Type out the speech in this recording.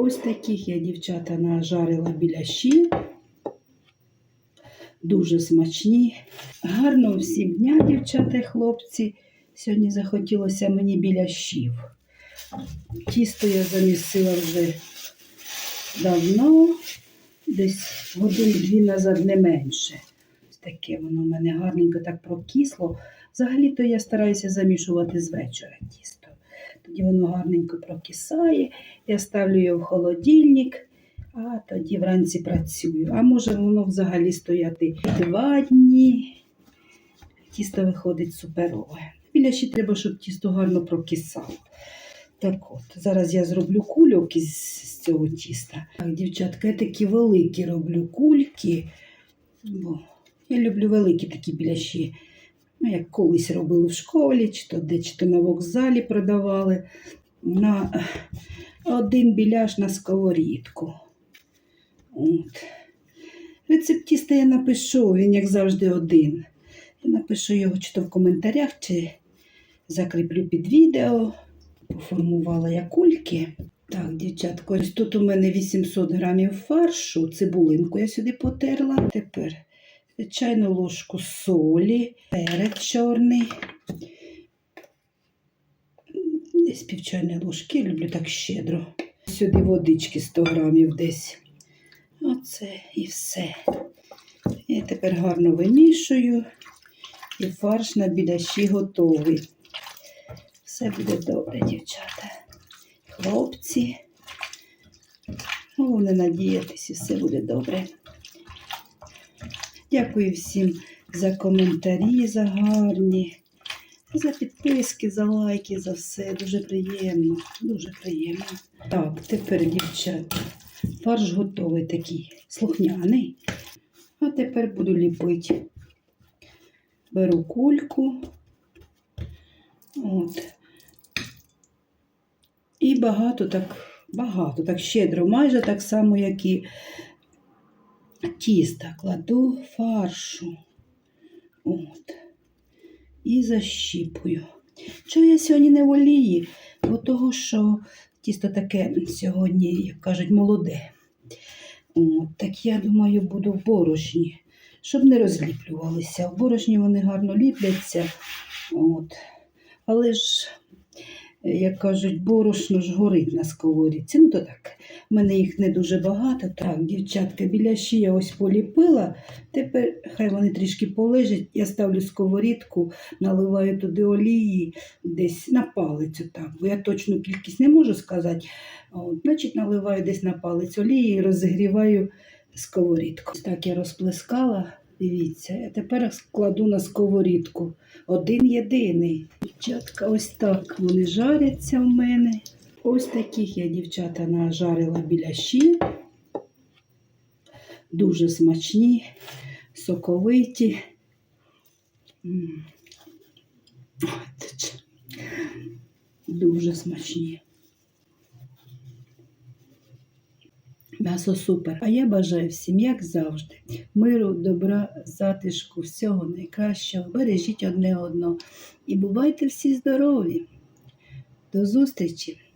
Ось таких я, дівчата, нажарила біляші. Дуже смачні. Гарного всім дня, дівчата і хлопці. Сьогодні захотілося мені біляшів. Тісто я замісила вже давно, десь годин-дві назад не менше. Ось таке воно в мене гарненько так прокисло. Взагалі-то я стараюся замішувати з вечора тісто. Тоді воно гарненько прокисає. Я ставлю його в холодильник, а тоді вранці працюю. А може воно взагалі стояти два дні. Тісто виходить суперове. Біляші треба, щоб тісто гарно прокисало. Так от, зараз я зроблю кульок з цього тіста. Так, дівчатка, я такі великі роблю кульки. Бо я люблю великі такі біляші. Ну, як колись робили в школі, чи то де, чи то на вокзалі продавали. На е, один біляш на сковорідку. От. Рецепт тіста я напишу, він, як завжди, один. Я напишу його чи то в коментарях, чи закріплю під відео. Поформувала я кульки. Так, дівчатко, ось тут у мене 800 грамів фаршу, цибулинку я сюди потерла. Тепер звичайну ложку солі, перець чорний. Десь пів чайної ложки, люблю так щедро. Сюди водички 100 грамів десь. Оце і все. Я тепер гарно вимішую. І фарш на біляші готовий. Все буде добре, дівчата. Хлопці. Головне надіятися, все буде добре. Дякую всім за коментарі, за гарні, за підписки, за лайки, за все. Дуже приємно, дуже приємно. Так, тепер, дівчата, фарш готовий такий слухняний. А тепер буду ліпити. Беру кульку. От. І багато так, багато, так щедро, майже так само, як і тіста. Кладу фаршу. От. І защіпую. Чого я сьогодні не в олії? Бо того, що тісто таке сьогодні, як кажуть, молоде. От, так я думаю, буду в борошні, щоб не розліплювалися. В борошні вони гарно ліпляться. От. Але ж, як кажуть, борошно ж горить на сковорідці. Ну то так, в мене їх не дуже багато. Так, дівчатка, біляші я ось поліпила. Тепер хай вони трішки полежать. Я ставлю сковорідку, наливаю туди олії десь на палицю. Так, бо я точну кількість не можу сказати. От, значить, наливаю десь на палець олії і розігріваю сковорідку. Так я розплескала. Дивіться, я тепер складу на сковорідку. Один єдиний. Дівчатка, ось так вони жаряться в мене. Ось таких я, дівчата, нажарила біляші. Дуже смачні, соковиті. Дуже смачні. М'ясо супер. А я бажаю всім, як завжди, миру, добра, затишку, всього найкращого. Бережіть одне одного. І бувайте всі здорові. До зустрічі!